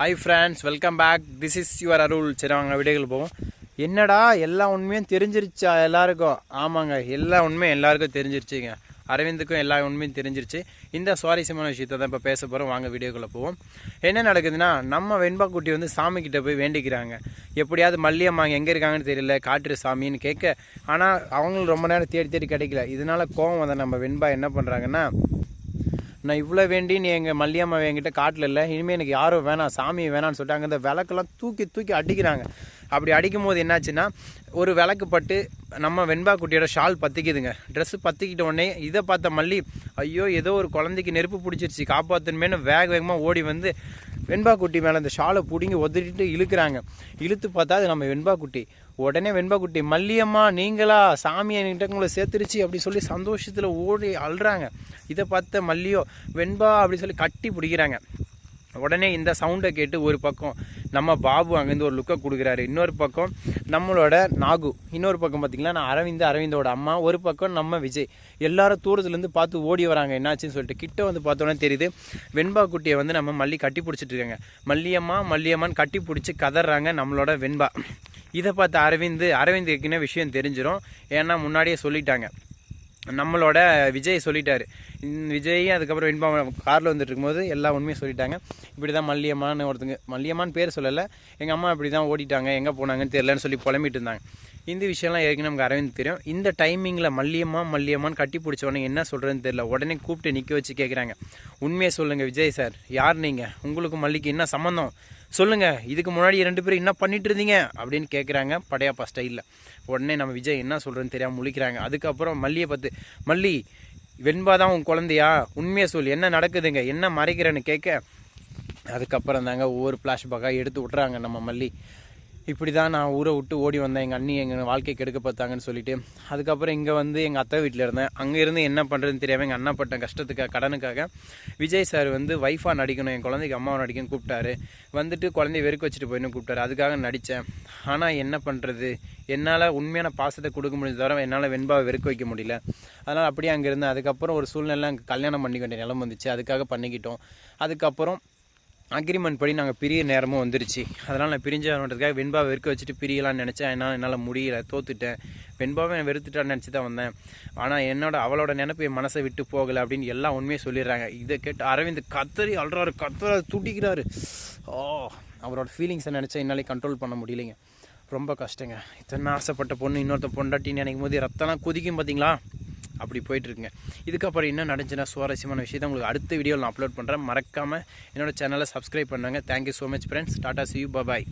Hi friends welcome back this is your Arul சரி வாங்க வீடியோக்கள் போவோம். என்னடா எல்லா உண்மையும் தெரிஞ்சிருச்சா எல்லாருக்கும்? ஆமாங்க எல்லா உண்மையும் எல்லாருக்கும் தெரிஞ்சிருச்சுங்க. அரவிந்துக்கும் எல்லா உண்மையும் தெரிஞ்சிருச்சு. இந்த சுவாரஸ்யமான விஷயத்தை தான் இப்போ பேச போகிறோம் வாங்க வீடியோக்குள்ளே போவோம். என்ன நடக்குதுன்னா நம்ம வெண்பா குட்டி வந்து சாமி போய் வேண்டிக்கிறாங்க. எப்படியாவது மல்லியம்மா எங்கே இருக்காங்கன்னு தெரியல காட்டுற சாமின்னு கேட்க. ஆனால் அவங்களும் ரொம்ப நேரம் தேடி தேடி கிடைக்கல. இதனால் கோவம் வந்த நம்ம வெண்பா என்ன பண்ணுறாங்கன்னா நான் இவ்வளோ வேண்டி நீ எங்கள் மல்லியம்மா என்கிட்ட காட்டில் இல்லை. இனிமேல் எனக்கு யாரும் வேணாம் சாமி வேணாம்னு சொல்லிட்டு அங்கே இந்த விளக்கெல்லாம் தூக்கி தூக்கி அடிக்கிறாங்க. அப்படி அடிக்கும் போது என்னாச்சுன்னா ஒரு விளக்கு பட்டு நம்ம வெண்பா குட்டியோட ஷால் பற்றிக்குதுங்க ட்ரெஸ்ஸு பற்றிக்கிட்ட உடனே இதை பார்த்த மல்லி ஐயோ ஏதோ ஒரு குழந்தைக்கு நெருப்பு பிடிச்சிருச்சு காப்பாற்றணுமேனு வேக வேகமாக ஓடி வந்து வெண்பா குட்டி மேலே அந்த ஷாலை பிடுங்கி ஒதுட்டு இழுக்கிறாங்க. இழுத்து பார்த்தா அது நம்ம வெண்பா குட்டி உடனே வெண்பா குட்டி மல்லியம்மா நீங்களா? சாமி என்கிட்ட உங்களை சேர்த்துருச்சு அப்படி சொல்லி சந்தோஷத்தில் ஓடி அழுறாங்க. இதை பார்த்த மல்லியோ வெண்பா அப்படி சொல்லி கட்டி பிடிக்கிறாங்க. உடனே இந்த சவுண்டை கேட்டு ஒரு பக்கம் நம்ம பாபு அங்கேருந்து ஒரு லுக்கை கொடுக்குறாரு. இன்னொரு பக்கம் நம்மளோட நாகு. இன்னொரு பக்கம் பார்த்திங்கன்னா நான் அரவிந்த் அரவிந்தோட அம்மா. ஒரு பக்கம் நம்ம விஜய். எல்லாரும் தூரத்துலேருந்து பார்த்து ஓடி வராங்க. என்னாச்சுன்னு சொல்லிட்டு கிட்ட வந்து பார்த்தோன்னே தெரியுது. வெண்பா குட்டியை வந்து நம்ம மல்லி கட்டி பிடிச்சிட்டு இருக்காங்க. மல்லியம்மா மல்லியம்மான்னு கட்டி பிடிச்சி கதறாங்க நம்மளோட வெண்பா. இதை பார்த்து அரவிந்த் அரவிந்த் ஏற்கனவே விஷயம் தெரிஞ்சிடும் ஏன்னா முன்னாடியே சொல்லிட்டாங்க. நம்மளோட விஜய் சொல்லிட்டாரு. விஜய் அதுக்கப்புறம் வெண்பா காரில் வந்துட்டு இருக்கும்போது எல்லா உண்மையும் சொல்லிட்டாங்க. இப்படி தான் மல்லியம்மான்னு ஒருத்தங்க மல்லியம்மான்னு பேர் சொல்லலை. எங்கள் அம்மா இப்படி தான் ஓடிட்டாங்க எங்கே போனாங்கன்னு தெரியலன்னு சொல்லி புலம்பிட்டு இருந்தாங்க. இந்த விஷயம்லாம் ஏற்கனவே நமக்கு அரவிந்த் தெரியும். இந்த டைமிங்கில் மல்லியம்மா மல்லியம்மான்னு கட்டி பிடிச்ச உடனே என்ன சொல்கிறதுன்னு தெரியல. உடனே கூப்பிட்டு நிற்க வச்சு கேட்குறாங்க உண்மையை சொல்லுங்கள் விஜய் சார். யார் நீங்கள் உங்களுக்கு மல்லிக்கு என்ன சம்மந்தம் சொல்லுங்கள் இதுக்கு முன்னாடி ரெண்டு பேரும் என்ன பண்ணிட்டு இருந்தீங்க? அப்படின்னு கேட்குறாங்க படையாப்பா ஸ்டைலில் உடனே நம்ம விஜய் என்ன சொல்கிறேன்னு தெரியாமல் முழிக்கிறாங்க. அதுக்கப்புறம் மல்லியை பார்த்து மல்லி வெண்பா தான் உன் குழந்தையா? உண்மையை சொல் என்ன நடக்குதுங்க? என்ன மறைக்கிறேன்னு கேட்க அதுக்கப்புறம் தாங்க ஒவ்வொரு ஃப்ளாஷ்பேக்காக எடுத்து விட்றாங்க நம்ம மல்லி. இப்படி தான் நான் ஊரை விட்டு ஓடி வந்தேன். எங்கள் அண்ணி எங்கள் வாழ்க்கை கெடுக்க பார்த்தாங்கன்னு சொல்லிட்டு. அதுக்கப்புறம் இங்கே வந்து எங்கள் அத்தை வீட்டில் இருந்தேன். அங்கே இருந்து என்ன பண்ணுறதுன்னு தெரியாமல் எங்கள் அண்ணா பட்ட கஷ்டத்துக்காக கடனுக்காக விஜய் சார் வந்து ஒய்ஃபாக நடிக்கணும் என் குழந்தைக்கு அம்மாவை நடிக்கணும் கூப்பிட்டாரு. வந்துட்டு குழந்தைய வெறுக்க வச்சுட்டு போயின்னு கூப்பிட்டாரு. அதுக்காக நடித்தேன் ஆனால் என்ன பண்ணுறது என்னால் உண்மையான பாசத்தை கொடுக்க முடிஞ்ச தவிர என்னால் வெண்பாவை வெறுக்க வைக்க முடியல. அதனால் அப்படியே அங்கே இருந்தேன். அதுக்கப்புறம் ஒரு சூழ்நிலை அங்கே கல்யாணம் பண்ணிக்க வேண்டிய நிலம் வந்துச்சு. அதுக்காக பண்ணிக்கிட்டோம். அதுக்கப்புறம் அக்ரிமெண்ட் படி நாங்கள் பிரிய நேரமும் வந்துருச்சு. அதனால் நான் பிரிஞ்சாகிறதுக்காக வெண்பாவை வெறுக்க வச்சுட்டு பிரியலான்னு நினச்சேன். என்னால் என்னால் முடியல. தோத்துட்டேன். வெண்பாவை நான் வெறுத்துட்டான்னு நினச்சி தான் வந்தேன். ஆனால் என்னோட அவளோட நினப்பு என் மனசை விட்டு போகலை அப்படின்னு எல்லாம் உண்மையை சொல்லிடுறாங்க. இதை கேட்டு அரவிந்த் கத்தரி அழுறாரு. கத்துறாரு துடிக்கிறாரு. ஓ அவரோட ஃபீலிங்ஸை நினச்சா என்னாலே கண்ட்ரோல் பண்ண முடியலைங்க. ரொம்ப கஷ்டங்க. இத்தனை ஆசைப்பட்ட பொண்ணு இன்னொருத்த பொண்டாட்டின்னு நினைக்கும் போது ரத்தம்லாம் கொதிக்கும் பார்த்தீங்களா அப்படி போயிட்டுருக்குங்க. இதுக்கப்புறம் என்ன நடந்துச்சுன்னா சுவாரஸ்யமான விஷயத்தை உங்களுக்கு அடுத்த வீடியோவில் நான் அப்லோட் பண்ணுறேன் மறக்காமல் என்னோடய சேனலை சப்ஸ்கிரைப் பண்ணுங்கள் thank you so much friends tata see you bye